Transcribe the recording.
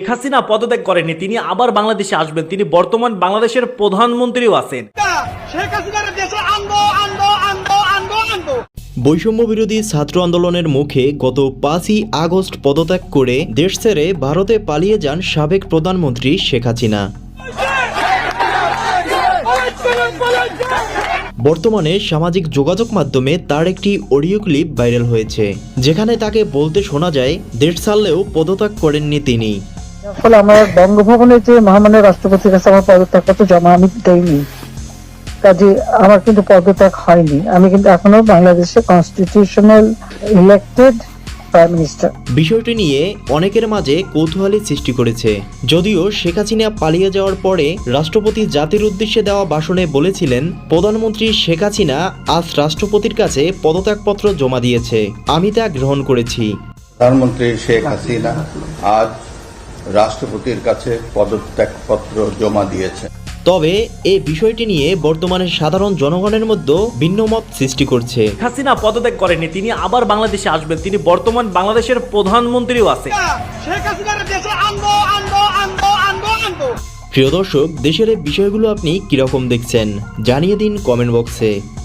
শেখ হাসিনা পদত্যাগ করেননি তিনি আবার বাংলাদেশে আসবেন তিনি বর্তমান বাংলাদেশের প্রধানমন্ত্রীও আছেন। বৈষম্য বিরোধী ছাত্র আন্দোলনের মুখে গত পাঁচই আগস্ট পদত্যাগ করে দেশ ছেড়ে ভারতে পালিয়ে যান সাবেক প্রধানমন্ত্রী শেখ হাসিনা। বর্তমানে সামাজিক যোগাযোগ মাধ্যমে তার একটি অডিও ক্লিপ ভাইরাল হয়েছে যেখানে তাকে বলতে শোনা যায় দেশ ছাড়লেও পদত্যাগ করেননি তিনি। ফলে আমার বঙ্গভবনে যে মহামান্য রাষ্ট্রপতির কাছে আমার পদত্যাগপত্র জমা আমি দেইনি। কাজে আমার কিন্তু পদত্যাগ হয়নি। আমি কিন্তু এখনও বাংলাদেশে কনস্টিটিউশনাল ইলেক্টেড প্রাইম মিনিস্টার বিষয়টি নিয়ে অনেকের মাঝে কৌতূহলী সৃষ্টি করেছে। যদিও শেখ হাসিনা পালিয়ে যাওয়ার পরে রাষ্ট্রপতি জাতির উদ্দেশ্যে দেওয়া ভাষণে বলেছিলেন প্রধানমন্ত্রী শেখ হাসিনা আজ রাষ্ট্রপতির কাছে পদত্যাগপত্র জমা দিয়েছে। আমি তা গ্রহণ করেছি। প্রধানমন্ত্রী শেখ হাসিনা আজ রাষ্ট্রপতির কাছে পদত্যাগপত্র জমা দিয়েছে। তবে এই বিষয়টি নিয়ে বর্তমানে সাধারণ জনগণের মধ্যে ভিন্নমত সৃষ্টি করছে। হাসিনা পদত্যাগ করেননি তিনি আবার বাংলাদেশে আসবেন। তিনি বর্তমান বাংলাদেশের প্রধানমন্ত্রীও আছে প্রিয় দর্শক দেশের এই বিষয়গুলো আপনি কীরকম দেখছেন জানিয়ে দিন কমেন্ট বক্সে।